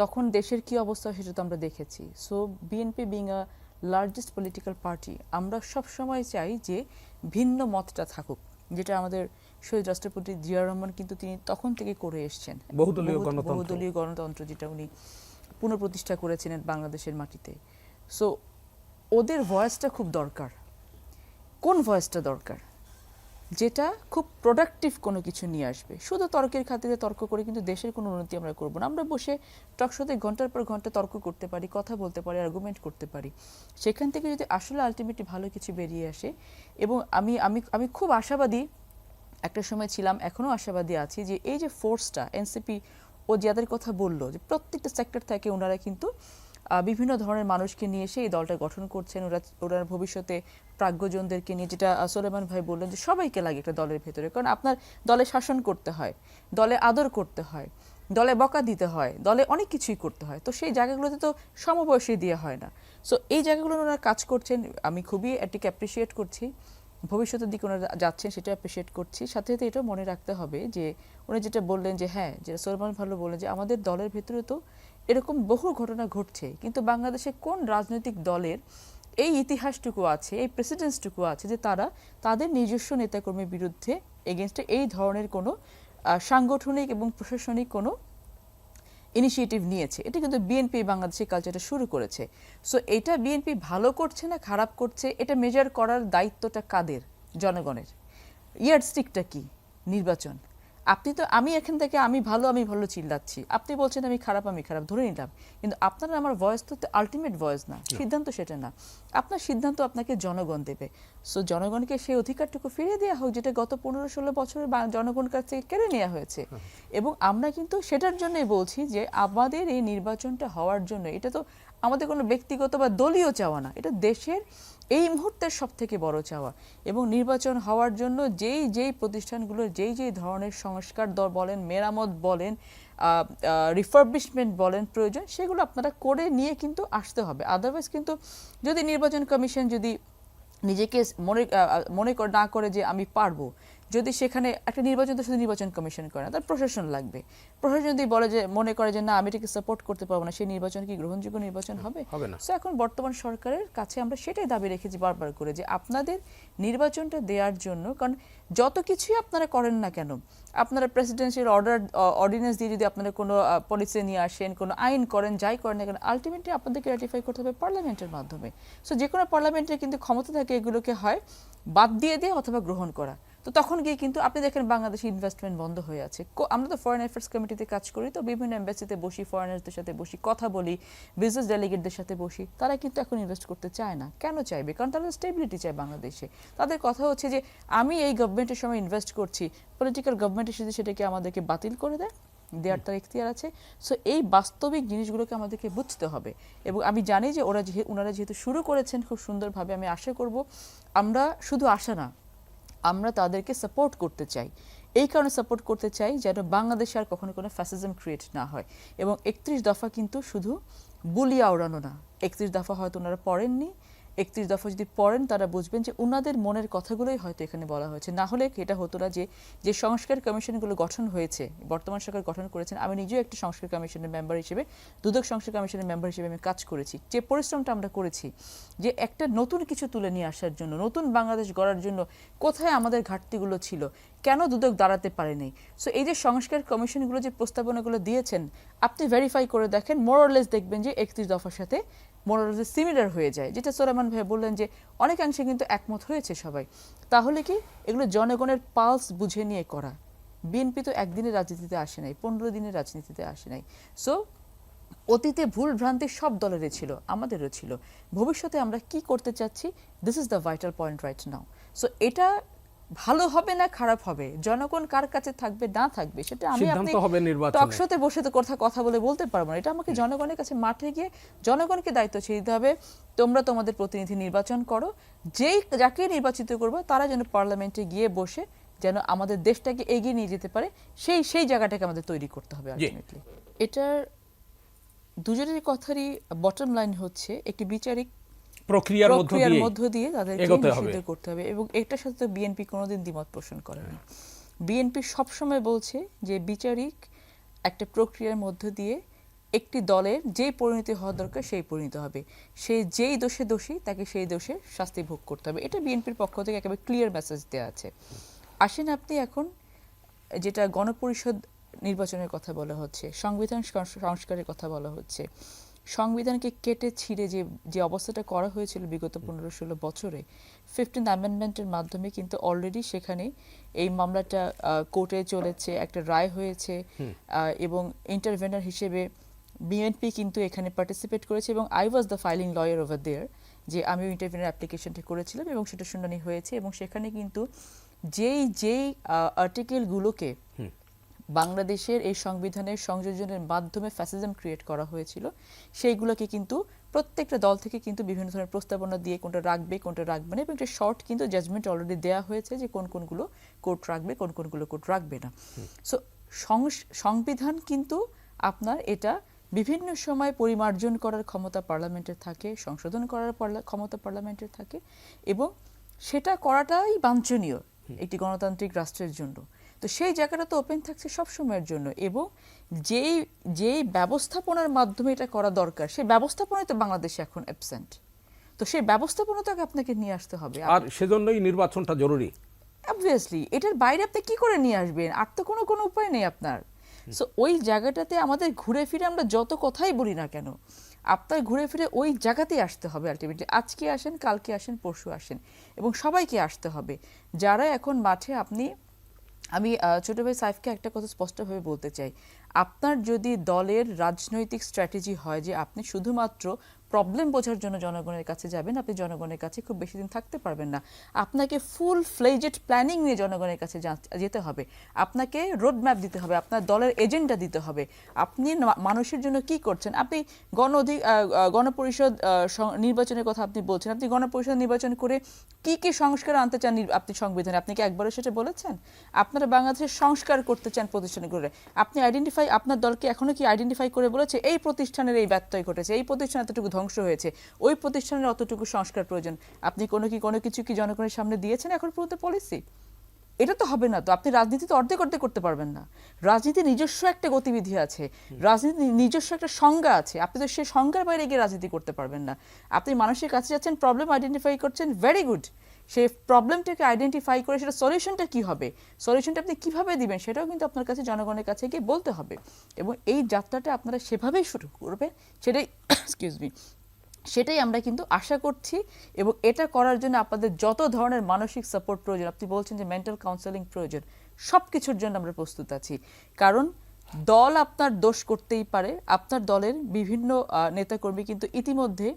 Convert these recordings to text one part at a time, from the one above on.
তখন দেশের কি অবস্থা সেটা তো আমরা দেখেছি। So BNP being a largest political party আমরা সব সময় চাই যে ভিন্ন মতটা থাকুক যেটা আমাদের শহীদ রাষ্ট্রপতি জিয়া রহমান কিন্তু তিনি তখন থেকে করে এসছেন। বহুদলীয় বহু- গণতন্ত্র। বহুদলীয় গণতন্ত্র যেটা উনি পুনঃপ্রতিষ্ঠা করেছিলেন বাংলাদেশের মাটিতে। সো ওদের ভয়েসটা খুব দরকার। কোন ভয়েসটা দরকার? যেটা খুব প্রোডাক্টিভ কোনো কিছু নিয়ে আসবে। শুধু তর্কের খাতিরে তর্ক করে কিন্তু দেশের কোনো উন্নতি আমরা করব না। আমরা বসে টকশোতে ঘণ্টার পর ঘণ্টা তর্ক করতে পারি, কথা বলতে পারি আর্গুমেন্ট করতে পারি। সেখান থেকে যদি আসলে আলটিমেটলি ভালো কিছু বেরিয়ে আসে এবং আমি আমি আমি খুব আশাবাদী একটা সময় ছিলাম এখনও আশাবাদী আছি যে এই যে ফোর্সটা এনসিপি ও যাদের কথা বলল, যে প্রত্যেকটা সেক্টর থেকে ওনারা কিন্তু বিভিন্ন ধরনের মানুষকে নিয়ে এসে এই দলটা গঠন করছেন। ওরা ওরা ভবিষ্যতে প্রাজ্ঞজনদেরকে নিয়ে যেটা সোলেমান ভাই বললেন যে সবাইকে লাগে একটা দলের ভেতরে, কারণ আপনার দলে শাসন করতে হয়, দলে আদর করতে হয়, দলে বকা দিতে হয়, দলে অনেক কিছুই করতে হয়। তো সেই জায়গাগুলোতে তো সমবয়সী দিয়ে হয় না। সো এই জায়গাগুলো ওনারা কাজ করছেন, আমি খুবই এটিকে অ্যাপ্রিসিয়েট করছি। ভবিষ্যতের দিকে ওনারা যাচ্ছেন, সেটা অ্যাপ্রিসিয়েট করছি। সাথে সাথে এটাও মনে রাখতে হবে যে, উনি যেটা বললেন যে হ্যাঁ যেটা সলমান ভালো বললেন যে, আমাদের দলের ভেতরে তো এরকম বহু ঘটনা ঘটছে, কিন্তু বাংলাদেশে কোন রাজনৈতিক দলের এই ইতিহাসটুকু আছে, এই প্রেসিডেন্সটুকু আছে যে তারা তাদের নিজস্ব নেতাকর্মীর বিরুদ্ধে এগেনস্টে এই ধরনের কোনো সাংগঠনিক এবং প্রশাসনিক কোনো ইনিশিয়েটিভ নিয়েছে? এটা কিন্তু বিএনপি বাংলাদেশে কালচারটা শুরু করেছে। সো এটা বিএনপি ভালো করছে না খারাপ করছে? এটা মেজার করার দায়িত্বটা কাদের? জনগণের। ইয়ার স্টিকটা কি? নির্বাচন। আপনি তো আমি এখান থেকে আমি ভালো আমি ভালো চিল্লাচ্ছি। আপনি বলছেন আমি খারাপ আমি খারাপ ধরে নিলাম। কিন্তু আপনার আমার ভয়েস তো আলটিমেট ভয়েস না। সিদ্ধান্ত সেটা না। আপনার সিদ্ধান্ত আপনাকে জনগণ দেবে। সো জনগণকে সেই অধিকারটুকু ফিরিয়ে দেওয়া হোক যেটা গত পনেরো ষোলো বছরের জনগণ কাছ থেকে কেড়ে নেওয়া হয়েছে। এবং আমরা কিন্তু সেটার জন্যই বলছি যে আমাদের এই নির্বাচনটা হওয়ার জন্য এটা তো আমাদের কোনো ব্যক্তিগত বা দলীয় চাওয়া না। এটা দেশের এই মুহূর্তের সব থেকে বড় চাওয়া। এবং নির্বাচন হওয়ার জন্য যেই যেই প্রতিষ্ঠানগুলোর যেই যেই ধরনের সংস্কার দর বলেন, মেরামত বলেন রিফার্বিশমেন্ট বলেন প্রয়োজন, সেগুলো আপনারা করে নিয়ে কিন্তু আসতে হবে। আদারওয়াইজ কিন্তু যদি নির্বাচন কমিশন যদি নিজেকে মনে মনে না করে যে আমি পারব যদি সেখানে একটা নির্বাচন তো শুধু নির্বাচন কমিশন করে না তার প্রশাসন লাগবে। প্রশাসন যদি বলে যে মনে করে যে না আমি এটাকে সাপোর্ট করতে পারব না সেই নির্বাচন কি গ্রহণযোগ্য নির্বাচন হবে? হবে না। সো এখন বর্তমান সরকারের কাছে আমরা সেটাই দাবি রেখেছি বারবার করে যে আপনাদের নির্বাচনটা দেওয়ার জন্য কারণ যত কিছুই আপনারা করেন না কেন আপনারা প্রেসিডেন্সিয়াল অর্ডার অর্ডিন্যান্স দিয়ে যদি আপনারা কোনো পলিসি নিয়ে আসেন কোনো আইন করেন যাই করেন না কেন আলটিমেটলি আপনাদেরকে রাটিফাই করতে হবে পার্লামেন্টের মাধ্যমে। সো যে কোনো পার্লামেন্টের কিন্তু ক্ষমতা থাকে এগুলোকে হয় বাদ দিয়ে দেয় অথবা গ্রহণ করা। তো তখন গিয়ে কিন্তু আপনি দেখেন বাংলাদেশে ইনভেস্টমেন্ট বন্ধ হয়ে আছে। আমরা তো ফরেন অ্যাফেয়ার্স কমিটিতে কাজ করি তো বিভিন্ন এম্বাসিতে বসি ফরেনার্সদের সাথে বসি কথা বলি বিজনেস ডেলিগেটদের সাথে বসি। তারা কিন্তু এখন ইনভেস্ট করতে চায় না। কেন চাইবে? কারণ তারা স্টেবিলিটি চায় বাংলাদেশে। তাদের কথা হচ্ছে যে আমি এই গভর্নমেন্টের সময় ইনভেস্ট করছি পলিটিক্যাল গভর্নমেন্টের সাথে সেটাকে আমাদেরকে বাতিল করে দেয় দেওয়ার তার ইখতিয়ার আছে। সো এই বাস্তবিক জিনিসগুলোকে আমাদেরকে বুঝতে হবে। এবং আমি জানি যে ওরা যেহে ওনারা যেহেতু শুরু করেছেন খুব সুন্দরভাবে আমি আশা করব আমরা শুধু আশা না আমরা তাদেরকে সাপোর্ট করতে চাই। এই কারণে সাপোর্ট করতে চাই যেন বাংলাদেশে আর কখনো কোনো ফ্যাসিজম ক্রিয়েট না হয়। এবং একত্রিশ দফা কিন্তু শুধু বুলিয়া ওড়ানো না। একত্রিশ দফা হয়তো ওনারা পড়েননি একত্রিশ দফা যদি পড়েন, তারা বুঝবেন যে ওনাদের মনের কথাগুলোই হয়তো এখানে বলা হয়েছে। না হলে এটা হতো না যে যে সংস্কার কমিশনগুলো গঠন হয়েছে, বর্তমান সরকার গঠন করেছেন, আমি নিজেও একটি সংস্কার কমিশনের মেম্বার হিসেবে, দুদক সংস্কার কমিশনের মেম্বার হিসেবে আমি কাজ করেছি। যে পরিশ্রমটা আমরা করেছি, যে একটা নতুন কিছু তুলে নিয়ে আসার জন্য, নতুন বাংলাদেশ গড়ার জন্য কোথায় আমাদের ঘাটতিগুলো ছিল, কেন দুদক দাঁড়াতে পারেনি? সো এই যে সংস্কার কমিশনগুলো যে প্রস্তাবনাগুলো দিয়েছেন, আপনি ভেরিফাই করে দেখেন মোরলেস দেখবেন যে একত্রিশ দফার সাথে মোরলেস সিমিলার হয়ে যায়, যেটা সোলামান ভাই বললেন যে অনেকাংশে কিন্তু একমত হয়েছে সবাই। তাহলে কি এগুলো জনগণের পালস বুঝে নিয়ে করা? বিএনপি তো একদিনের রাজনীতিতে আসে নাই, পনেরো দিনের রাজনীতিতে আসে নাই। সো অতীতে ভুল ভ্রান্তি সব দলেরই ছিল, আমাদেরও ছিল। ভবিষ্যতে আমরা কি করতে চাচ্ছি? This is the vital point right now so এটা ভালো হবে না খারাপ হবে? জনগণ কার কাছে থাকবে না থাকবে? সেটা আমি আপনি। টকশোতে বসে তো কথা কথা বলে বলতে পারব না। এটা আমাকে জনগণের কাছে মাঠে গিয়ে জনগণকে দায়িত্ব ছেড়ে দিতে হবে। তোমরা তোমাদের প্রতিনিধি নির্বাচন করো। যেই যাকে নির্বাচিত করবে তারা যেন পার্লামেন্টে গিয়ে বসে যেন আমাদের দেশটাকে এগিয়ে নিয়ে যেতে পারে সেই সেই জায়গাটাকে আমাদের তৈরি করতে হবে আলটিমেটলি এটার দুজনের কথারই বটম লাইন হচ্ছে একটি বিচারিক প্রক্রিয়ার মধ্য দিয়ে মধ্য দিয়ে তাদেরকে নিষিদ্ধ করতে হবে। এবং এটার সাথে তো বিএনপি কোনোদিন দ্বিমত পোষণ করেনি বিএনপি সবসময় বলছে যে বিচারিক একটা প্রক্রিয়ার মধ্য দিয়ে একটি দলের যেই পরিণতি হওয়া দরকার সেই পরিণতি হবে। সে যেই দোষে দোষী তাকে সেই দোষে শাস্তি ভোগ করতে হবে। এটা বিএনপির পক্ষ থেকে একেবারে ক্লিয়ার মেসেজ দেওয়া আছে। আসেন আপনি এখন যেটা গণপরিষদ নির্বাচনের কথা বলা হচ্ছে সংবিধান সংস্কারের কথা বলা হচ্ছে। সংবিধানকে কেটে ছিঁড়ে যে যে অবস্থাটা করা হয়েছিল বিগত পনেরো ষোলো বছরে ফিফটিন অ্যামেন্ডমেন্টের মাধ্যমে কিন্তু অলরেডি সেখানে এই মামলাটা কোর্টে চলেছে একটা রায় হয়েছে এবং ইন্টারভেনার হিসেবে বিএনপি কিন্তু এখানে পার্টিসিপেট করেছে এবং I was the filing lawyer over there যে আমিও ইন্টারভিউনের অ্যাপ্লিকেশনটি করেছিলাম এবং সেটা শুনানি হয়েছে এবং সেখানে কিন্তু যেই যেই আর্টিকেলগুলোকে বাংলাদেশের এই সংবিধানের সংযোজনের মাধ্যমে ফ্যাসিজম ক্রিয়েট করা হয়েছিল। সেইগুলোকে কিন্তু প্রত্যেকটা দল থেকে কিন্তু বিভিন্ন ধরনের প্রস্তাবনা দিয়ে কোনটা রাখবে কোনটা রাখবে না এবং একটা শর্ট কিন্তু জাজমেন্ট অলরেডি দেওয়া হয়েছে যে কোন কোনগুলো কোর্ট রাখবে কোন কোনগুলো কোর্ট রাখবে না। সো সংবিধান কিন্তু আপনার এটা বিভিন্ন সময় পরিমার্জন করার ক্ষমতা পার্লামেন্টের থাকে সংশোধন করার ক্ষমতা পার্লামেন্টের থাকে এবং সেটা করাটাই বাঞ্ছনীয়। একটি গণতান্ত্রিক রাষ্ট্রের জন্য। তো সেই জায়গাটা তো ওপেন থাকছে সব সময়ের জন্য এবং যেই যেই ব্যবস্থাপনার মাধ্যমে এটা করা দরকার সেই ব্যবস্থাপনায় তো বাংলাদেশে এখন অ্যাবসেন্ট তো সেই ব্যবস্থাপনাটাকে আপনাকে নিয়ে আসতে হবে। আর সেজন্যই নির্বাচনটা জরুরি। অবভিয়াসলি এটার বাইরে আপনি কি করে নিয়ে আসবেন? আর তো কোনো কোনো উপায় নেই আপনার। সো ওই জায়গাটাতে আমাদের ঘুরে ফিরে আমরা যত কথাই বলি না কেন আপনার ঘুরে ফিরে ওই জায়গাতেই আসতে হবে আলটিমেটলি আজকে আসেন, কালকে আসেন, পরশু আসেন এবং সবাইকে আসতে হবে। যারা এখন মাঠে, আপনি, আমি ছোটো ভাই সাইফকে একটা কথা স্পষ্টভাবে বলতে চাই। আপনার যদি দলের রাজনৈতিক স্ট্র্যাটেজি হয় যে আপনি শুধুমাত্র প্রবলেম বোঝার জন্য জনগণের কাছে যাবেন। আপনি জনগণের কাছে খুব বেশি দিন থাকতে পারবেন না। আপনাকে ফুল ফ্লেজেড প্ল্যানিং নিয়ে জনগণের কাছে যেতে হবে। আপনাকে রোড ম্যাপ দিতে হবে, আপনার দলের এজেন্ডা দিতে হবে। আপনি মানুষের জন্য কি করছেন? আপনি গণ গণপরিষদ নির্বাচনের কথা আপনি বলছেন। আপনি গণপরিষদ নির্বাচন করে কি কি সংস্কার আনতে চান আপনি সংবিধানে? আপনি কি একবারও সেটা বলেছেন? আপনারা বাংলাদেশের সংস্কার করতে চান প্রতিষ্ঠানগুলো আপনি আইডেন্টিফাই আপনার দলকে এখনও কি আইডেন্টিফাই করে বলেছে? এই প্রতিষ্ঠানের এই ব্যত্যয় ঘটেছে। এই প্রতিষ্ঠান এতটুকু ধ্বংস হয়েছে। ওই প্রতিষ্ঠানের অতটুকু সংস্কার প্রয়োজন। আপনি কোনো কি কোনো কিছু কি জনগণের সামনে দিয়েছেন এখন পর্যন্ত পলিসি এটা তো হবে না তো। আপনি রাজনীতি তো অর্ধেক অর্ধেক করতে পারবেন না। রাজনীতি নিজস্ব একটা গতিবিধি আছে। রাজনীতি নিজস্ব একটা সংজ্ঞা আছে। আপনি তো সেই সংজ্ঞার বাইরে গিয়ে রাজনীতি করতে পারবেন না। আপনি মানুষের কাছে যাচ্ছেন প্রবলেম আইডেন্টিফাই করছেন ভেরি গুড সেই প্রবলেমটাকে আইডেন্টিফাই করে সেটা সলিউশনটা কি হবে? সলিউশনটা আপনি কীভাবে দিবেন সেটাও কিন্তু আপনার কাছে জনগণের কাছে গিয়ে বলতে হবে। এবং এই যাত্রাটা আপনারা সেভাবেই শুরু করবেন। সেটাই এক্সকিউজ মি সেটাই আমরা কিন্তু আশা করছি এবং এটা করার জন্য আপনাদের যত ধরনের মানসিক সাপোর্ট প্রয়োজন, আপনি বলছেন যে মেন্টাল কাউন্সেলিং প্রয়োজন সব কিছুর জন্য আমরা প্রস্তুত আছি। কারণ দল আপনার দোষ করতেই পারে, আপনার দলের বিভিন্ন নেতাকর্মী কিন্তু ইতিমধ্যে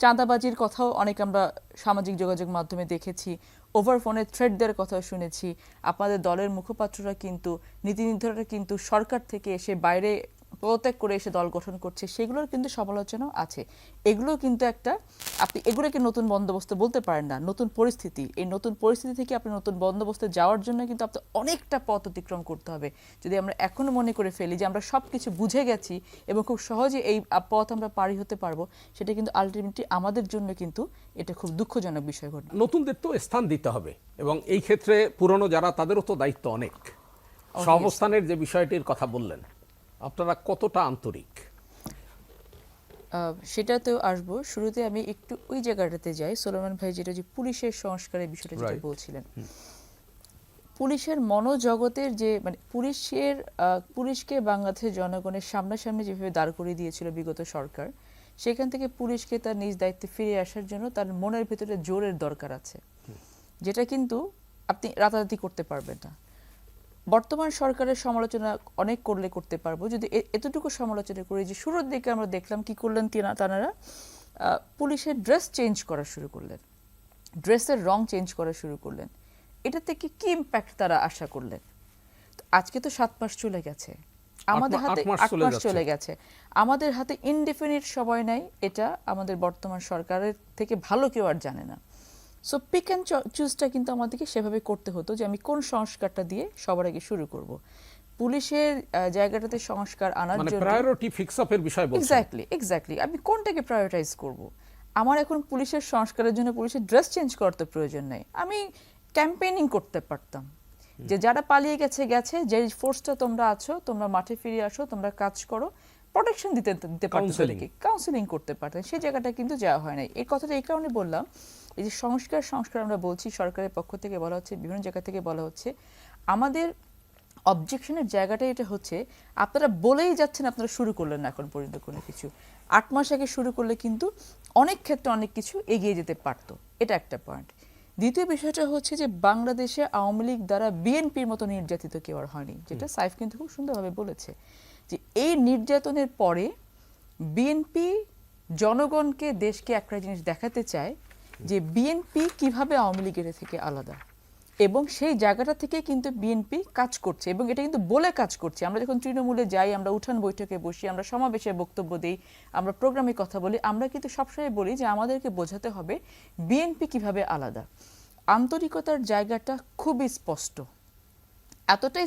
চাঁদাবাজির কথাও অনেক আমরা সামাজিক যোগাযোগ মাধ্যমে দেখেছি ওভার ফোনে থ্রেড দেওয়ার কথাও শুনেছি, আপনাদের দলের মুখপাত্ররা কিন্তু, নীতি নির্ধারকরা কিন্তু সরকার থেকে এসে বাইরে পদত্যাগ করে এসে দল গঠন করছে সেগুলোর কিন্তু সমালোচনাও আছে। এগুলো কিন্তু একটা আপনি এগুলোকে নতুন বন্দোবস্ত বলতে পারেন না নতুন পরিস্থিতি। এই নতুন পরিস্থিতি থেকে আপনি নতুন বন্দোবস্তে যাওয়ার জন্য কিন্তু আপনার অনেকটা পথ অতিক্রম করতে হবে। যদি আমরা এখনও মনে করে ফেলি যে আমরা সব কিছু বুঝে গেছি এবং খুব সহজে এই পথ আমরা পাড়ি হতে পারব সেটা কিন্তু আলটিমেটলি আমাদের জন্য কিন্তু এটা খুব দুঃখজনক বিষয় ঘটবে। নতুনদের তো স্থান দিতে হবে এবং এই ক্ষেত্রে পুরনো যারা তাদেরও তো দায়িত্ব অনেক। সহাবস্থানের যে বিষয়টির কথা বললেন আপনারা কতটা আন্তরিক? আহ, সেটাতেও আসব। শুরুতে আমি একটু ওই জায়গাটাতে যাই। সোলোমান ভাই যেটা যে পুলিশের সংস্কারের বিষয়টা যেটা বলছিলেন। পুলিশের মনোজগতের যে মানে পুলিশের পুলিশকে বাংলাদেশের জনগণের সামনাসামনি যেভাবে দাঁড় করিয়ে দিয়েছিল বিগত সরকার সেখান থেকে পুলিশকে তার নিজ দায়িত্বে ফিরে আসার জন্য তার মনের ভিতরে জোরের দরকার আছে। যেটা কিন্তু আপনি রাতারাতি করতে পারবেন না। বর্তমান সরকারের সমালোচনা অনেক করলে করতে পারব। যদি এতটুকু সমালোচনা করি যে শুরুর দিকে আমরা দেখলাম কি করলেন তিনা- তানারা পুলিশের ড্রেস চেঞ্জ করা শুরু করলেন। ড্রেসের রং চেঞ্জ করা শুরু করলেন। এটা থেকে কি ইম্প্যাক্ট তারা আশা করলেন? আজকে তো সাত মাস চলে গেছে। আমাদের হাতে আট মাস চলে চলে গেছে। আমাদের হাতে ইনডিফিনিট সময় নাই। এটা আমাদের বর্তমান সরকারের থেকে ভালো কেউ আর জানে না। সো পিক অ্যান্ড চুজটা কিন্তু আমাদেরকে সেভাবে করতে হতো যে আমি কোন সংস্কারটা দিয়ে সবার আগে শুরু করব। পুলিশের জায়গাটাতে সংস্কার আনার মানে জন্য প্রায়োরিটি ফিক্স আপের বিষয় বলছেন। এক্স্যাক্টলি এক্স্যাক্টলি আমি কোনটাকে প্রায়োরিটাইজ করব? আমার এখন পুলিশের সংস্কারের জন্য পুলিশের ড্রেস চেঞ্জ করার তো প্রয়োজন নেই। আমি ক্যাম্পেইনিং করতে পারতাম। যে যারা পালিয়ে গেছে গেছে যে ফোর্সটা তোমরা আছো তোমরা মাঠে ফিরে আসো তোমরা কাজ করো প্রোটেকশন দিতে দিতে Counselling. কাউন্সিলিং করতে পারতেন সেই জায়গাটা কিন্তু যাওয়া হয় নাই। এই কথাটা এই কারণে বললাম এই যে সংস্কার সংস্কার আমরা বলছি সরকারের পক্ষ থেকে বলা হচ্ছে বিভিন্ন জায়গা থেকে বলা হচ্ছে। আমাদের অবজেকশনের জায়গাটা এটা হচ্ছে আপনারা বলেই যাচ্ছেন আপনারা শুরু করলেন না এখন পর্যন্ত কোনো কিছু। আট মাস আগে শুরু করলে কিন্তু অনেক ক্ষেত্রে অনেক কিছু এগিয়ে যেতে পারতো। এটা একটা পয়েন্ট দ্বিতীয় বিষয়টা হচ্ছে যে বাংলাদেশে আওয়ামী লীগ দ্বারা বিএনপির মতো নির্যাতিত কেউ আর হয়নি যেটা সাইফ কিন্তু খুব সুন্দরভাবে বলেছে যে এই নির্যাতনের পরে বিএনপি জনগণকে দেশকে একটা জিনিস দেখাতে চায় যে বিএনপি কীভাবে আওয়ামী লীগের থেকে আলাদা? এবং সেই জায়গাটা থেকে কিন্তু বিএনপি কাজ করছে এবং এটা কিন্তু বলে কাজ করছে। আমরা যখন তৃণমূলে যাই, আমরা উঠান বৈঠকে বসি, আমরা সমাবেশে বক্তব্য দিই, আমরা প্রোগ্রামে কথা বলি, আমরা কিন্তু সবসময় বলি যে আমাদেরকে বোঝাতে হবে বিএনপি কীভাবে আলাদা। আন্তরিকতার জায়গাটা খুবই স্পষ্ট। এতটাই